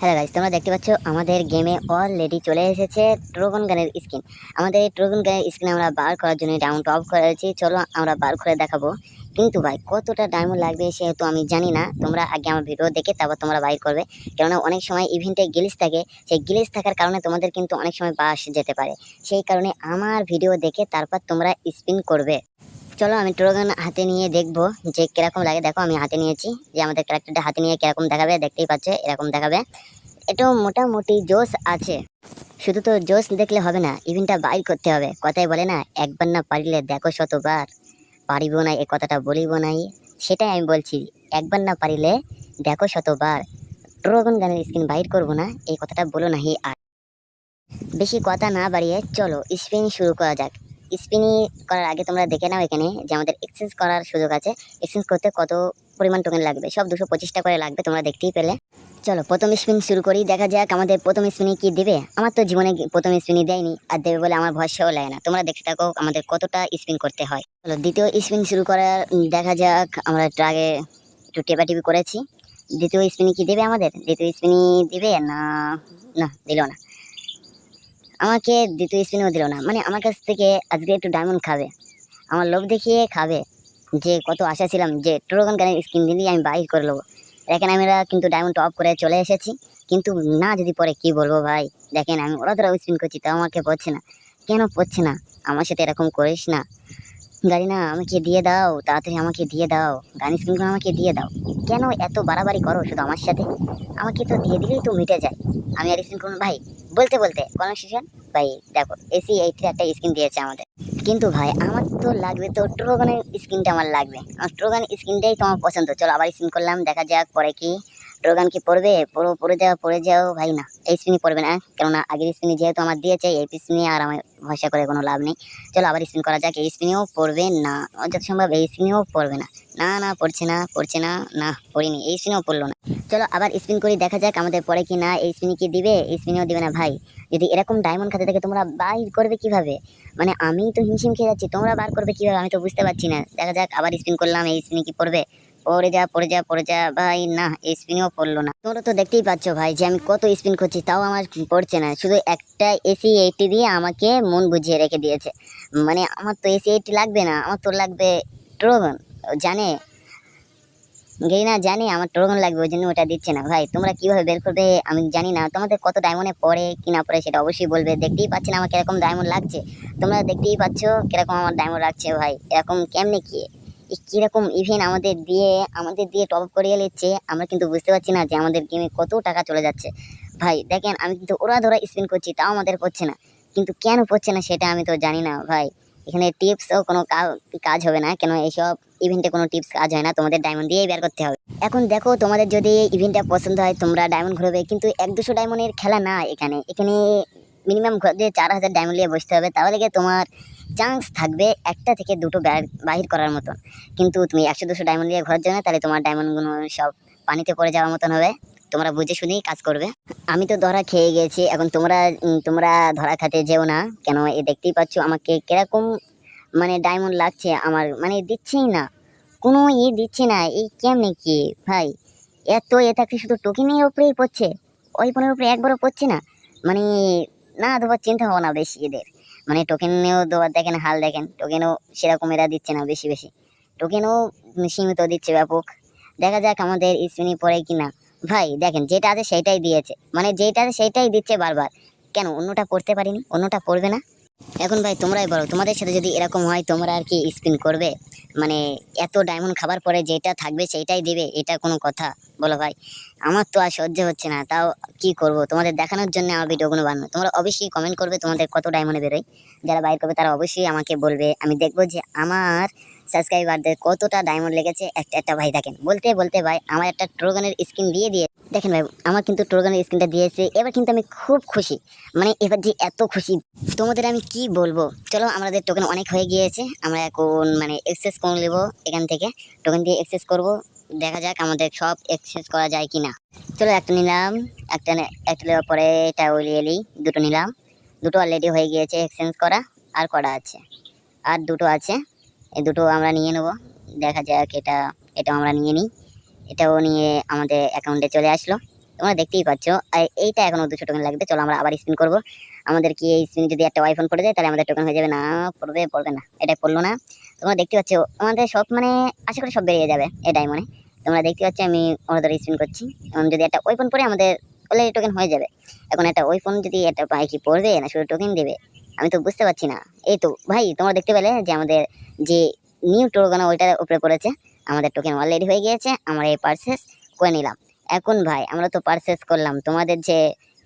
Hello guys তোমরা দেখতে পাচ্ছ আমাদের গেমে অলরেডি চলে এসেছে ট্রোগন গানের স্কিন আমাদের এই ট্রোগন গানের স্কিন আমরা বার করার জন্য ডাউন টপ করেছি। চলো আমরা বার করে দেখাবো। কিন্তু ভাই, কতটা ডায়মন্ড লাগবে সেহেতু আমি জানি না। তোমরা আগে আমার ভিডিও দেখে তারপর তোমরা বাইর করবে। কেননা অনেক সময় ইভেন্টে গিলিস থাকে। সেই গিলিস থাকার কারণে তোমাদের কিন্তু অনেক সময় বাস যেতে পারে। সেই কারণে আমার ভিডিও দেখে তারপর তোমরা স্পিন করবে। চলো আমি ট্রোগান হাতে নিয়ে দেখব যে কীরকম লাগে। দেখো, আমি হাতে নিয়েছি যে আমাদের ক্যারেক্টারটা হাতে নিয়ে কীরকম দেখাবে, দেখতেই পাচ্ছে, এরকম দেখাবে। এটাও মোটামুটি জোশ আছে। শুধু তো জোশ দেখলে হবে না ইভেন্টটা বাইর করতে হবে। কথাই বলে না, একবার না পারিলে দেখো শতবার। পারিব না, এ কথাটা বলিব নাই। সেটাই আমি বলছি, একবার না পারিলে দেখো শতবার। ড্রগন গানের স্ক্রিন বাইর করব না, এই কথাটা বলো নাহি আর। বেশি কথা না বাড়িয়ে চলো স্পিন শুরু করা যাক। স্পিনি করার আগে তোমরা দেখে নাও এখানে যে আমাদের এক্সচেঞ্জ করার সুযোগ আছে। এক্সচেঞ্জ করতে কত পরিমাণ টোকেন লাগবে? সব দুশো পঁচিশটা করে লাগবে তোমরা দেখতেই পেলে। চলো, প্রথম স্পিন শুরু করি। দেখা যাক আমাদের প্রথম স্পিনে কি দেবে। আমার তো জীবনে প্রথম স্পিনই দেয়নি, আর দেবে বলে আমার ভরসাও লাগে না। তোমরা দেখতে থাকো আমাদের কতটা স্পিন করতে হয়। চলো, দ্বিতীয় স্পিন শুরু করার, দেখা যাক আমরা একটু আগে একটু টেপাটিপি করেছি। দ্বিতীয় স্পিনে কি দেবে আমাদের? দ্বিতীয় স্পিনই দিবে না না, দিল না। আমাকে দ্বিতীয় স্পিনও দিল না। মানে আমার কাছ থেকে আজকে একটু ডায়মন্ড খাবে। আমার লোভ দেখিয়ে খাবে যে কত আশা ছিলাম যে ট্রোগান গানের স্কিন দিয়ে আমি বাইর করে নেব। দেখেন আমরা কিন্তু ডায়মন্ড অফ করে চলে এসেছি। কিন্তু না যদি পরে কি বলব ভাই? দেখেন আমি ওরা ধরা স্পিন করছি তাও আমাকে পড়ছে না। কেন পড়ছে না? আমার সাথে এরকম করিস না। গাড়ি না আমাকে দিয়ে দাও, তাড়াতাড়ি আমাকে দিয়ে দাও। গান স্ক্রিনগুলো আমাকে দিয়ে দাও। কেন এত বাড়াবাড়ি করো শুধু আমার সাথে? আমাকে তো দিয়ে দিলেই তো মিটে যায়। আমি আর স্ক্রিন করুন ভাই, বলতে বলতে কনভারসেশন ভাই, দেখো, এসি এইটির একটা স্ক্রিন দিয়েছে আমাদের। কিন্তু ভাই, আমার তো লাগবে তো ট্রোগানের স্ক্রিনটা আমার লাগবে। আমার ট্রোগান স্কিনটাই তো আমার পছন্দ। চলো আবার স্কিন করলাম, দেখা যাক পরে কি ট্রোগান কি পড়বে? পড়ো, পড়ে যাও পড়ে যাও, ভাই না। এই স্পিনই পড়বে না, কেননা আগের স্পিনে যেহেতু আমার দিয়েছে, এই স্পিনে আর আমার ভরসা করে কোনো লাভ নেই। চলো আবার স্পিন করা যাক, এই স্পিনেও পড়বে না। যত সম্ভব এই স্পিনেও পড়বে না। না না, পড়ছে না পড়ছে না না, পড়িনি, এই স্পিনেও পড়ল না। চলো আবার স্পিন করি, দেখা যাক আমাদের পরে কি না, এই স্পিনে কি দিবে, এই স্পিনেও দিবে না, ভাই। যদি এরকম ডায়মন্ড খাতে থেকে তোমরা বাইর করবে কীভাবে? মানে আমি তো হিমশিম খেয়ে যাচ্ছি, তোমরা বার করবে কীভাবে? আমি তো বুঝতে পারছি না। দেখা যাক, আবার স্পিন করলাম, এই স্পিনে কি পড়বে? পড়ে যা পড়ে যা পড়ে যা, ভাই, না স্পিনও পড়ল না। তোমরা তো দেখতেই পাচ্ছ ভাই যে আমি কত স্পিন করছি, তাও আমার পড়ছে না। শুধু একটা এসি এইটি দিয়ে আমাকে মন বুঝিয়ে রেখে দিয়েছে। মানে আমার তো এসি এইটি লাগবে না, আমার তো লাগবে ট্রোগন জানে? গেই না জানি আমার ট্রোগন লাগবে, ওই জন্য ওটা দিচ্ছে না। ভাই, তোমরা কীভাবে বের করবে, আমি জানি না। তোমাদের কত ডায়মন্ডে পড়ে, কি না পড়ে, সেটা অবশ্যই বলবে। দেখতেই পাচ্ছি না আমার কীরকম ডায়মন্ড লাগছে। তোমরা দেখতেই পাচ্ছ কীরকম আমার ডায়মন্ড লাগছে ভাই, এরকম কেমনে কি? কীরকম ইভেন আমাদের দিয়ে আমাদের দিয়ে টপ করিয়ে নিচ্ছে আমরা কিন্তু বুঝতে পারছি না যে আমাদের গেমে কত টাকা চলে যাচ্ছে। ভাই, দেখেন, আমি কিন্তু ওরা ধরা স্পিন করছি, তাও আমাদের পড়ছে না। কিন্তু কেন পড়ছে না সেটা আমি তো জানি না, ভাই। এখানে টিপসও কোনো কাজ হবে না, কেন এইসব ইভেন্টে কোনো টিপস কাজ হয় না, তোমাদের ডায়মন্ড দিয়েই বের করতে হবে। এখন দেখো, তোমাদের যদি ইভেন্টটা পছন্দ হয়, তোমরা ডায়মন্ড ঘুরবে, কিন্তু এক দুশো ডায়মন্ডের খেলা না এখানে। এখানে মিনিমাম ঘরে চার হাজার ডায়মন্ড নিয়ে বসতে হবে, তাহলে তোমার চান্স থাকবে একটা থেকে দুটো বাহির করার মতন কিন্তু তুমি একশো দুশো ডায়মন্ড নিয়ে ঘরের জন্য তাহলে তোমার ডায়মন্ডগুলো সব পানিতে পড়ে যাওয়ার মতন হবে। তোমরা বুঝে শুনেই কাজ করবে। আমি তো ধরা খেয়ে গেছি, এখন তোমরা তোমরা ধরা খাতে যেও না। কেন এ দেখতেই পাচ্ছ আমাকে কীরকম মানে ডায়মন্ড লাগছে আমার মানে দিচ্ছেই না। কোনো ই দিচ্ছে না, এই কেমনে কি? ভাই, এত এ থাকতে শুধু টোকেনের উপরেই পড়ছে। ওই ফোনের উপরে একবারও পড়ছে না। মানে না তোমার চিন্তা ভাবনা বেশি এদের। মানে টোকেনেও দেওয়ার দেখেন, হাল দেখেন টোকেনও সেরকম এরা দিচ্ছে না বেশি বেশি। টোকেনও সীমিত দিচ্ছে ব্যাপক। দেখা যাক আমাদের স্পিনি পড়ে কি না ভাই, দেখেন, যেটা আছে সেটাই দিয়েছে। মানে যেটা আছে সেইটাই দিচ্ছে বারবার। কেন, অন্যটা পড়তে পারিনি? অন্যটা পড়বে না? এখন ভাই, তোমরাই বলো, তোমাদের সাথে যদি এরকম হয়, তোমরা আর কি স্পিন করবে? মানে এত ডায়মন্ড খাবার পরে যেটা থাকবে সেইটাই দিবে, এটা কোনো কথা। বলো ভাই, আমার তো আর সহ্য হচ্ছে না, তাও কি করব? তোমাদের দেখানোর জন্য আমার ভিডিওগুলো বানানো। তোমরা অবশ্যই কমেন্ট করবে তোমাদের কত ডায়মন্ডে বেরোয়। যারা বাইর করবে তারা অবশ্যই আমাকে বলবে। আমি দেখব যে আমার সাবস্ক্রাইবারদের কতটা ডায়মন্ড লেগেছে। একটা একটা ভাই থাকেন বলতে বলতে ভাই, আমার একটা ট্রোগানের স্কিন দিয়ে দিয়ে দেখেন ভাই, আমার কিন্তু ট্রোগানের স্ক্রিনটা দিয়েছে, এবার কিন্তু আমি খুব খুশি। মানে এবার যে এত খুশি, তোমাদের আমি কি বলব? চলো, আমাদের টোকেন অনেক হয়ে গিয়েছে, আমরা এখন মানে এক্সেস করে নেব এখান থেকে। টোকেন দিয়ে এক্সেস করব, দেখা যাক আমাদের সব এক্সেস করা যায় কি না চলো, একটা নিলাম, একটা একটা নেওয়ার পরে এটা নিই, দুটো নিলাম। দুটো অলরেডি হয়ে গিয়েছে এক্সচেঞ্জ করা, আর করা আছে? আর দুটো আছে, এই দুটো আমরা নিয়ে নেব, দেখা যাক এটা এটা আমরা নিয়ে নিই। এটাও নিয়ে আমাদের অ্যাকাউন্টে চলে আসলো। তোমরা দেখতেই পাচ্ছ, আর এইটা এখনও দুশো টোকেন লাগবে, চলো আমরা আবার স্পিন করব। আমাদের কি এই স্পিন যদি একটা ওয়াইফোন পড়ে যায়, তাহলে আমাদের টোকেন হয়ে যাবে। না, পড়বে পড়বে না, এটা পড়ল না। তোমরা দেখতে পাচ্ছ, আমাদের সব মানে আশা করি সব বেরিয়ে যাবে এটাই মনে তোমরা দেখতে পাচ্ছ, আমি ওনাদের স্পিন করছি। এবং যদি একটা ওয়েপন পরে আমাদের অলরেডি টোকেন হয়ে যাবে। এখন একটা ওয়েপন যদি একটা পাই কি পড়বে? না, শুধু টোকেন দেবে? আমি তো বুঝতে পারছি না। এই তো, ভাই, তোমরা দেখতে পেলে যে আমাদের যে নিউ টোকেন ওইটার উপরে পড়েছে। আমাদের টোকেন অলরেডি হয়ে গিয়েছে, আমরা এই পারচেস করে নিলাম। এখন ভাই, আমরা তো পারচেস করলাম, তোমাদের যে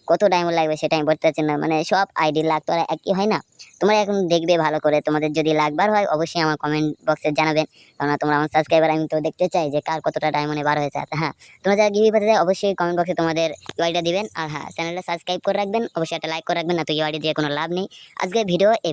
কত টাইম লাগবে সেটা আমি বলতে পারছি না মানে সব আইডি লাখ তো আর একই হয় না? তোমরা এখন দেখবে ভালো করে, তোমাদের যদি লাগবার হয়, অবশ্যই আমার কমেন্ট বক্সে জানাবেন কারণ তোমরা আমার সাবস্ক্রাইবার আমি তো দেখতে চাই যে কার কতটা ডায়মন্ডে বার হয়েছে হ্যাঁ তোমরা যারা গিভি পেতে চাই অবশ্যই কমেন্ট বক্সে তোমাদের ইউআইডিটা দিবেন, আর হ্যাঁ চ্যানেলটা সাবস্ক্রাইব করে রাখবেন, অবশ্যই একটা লাইক করে রাখবেন, না তো ইউআইডি দিয়ে কোনো লাভ নেই। আজকের ভিডিও এই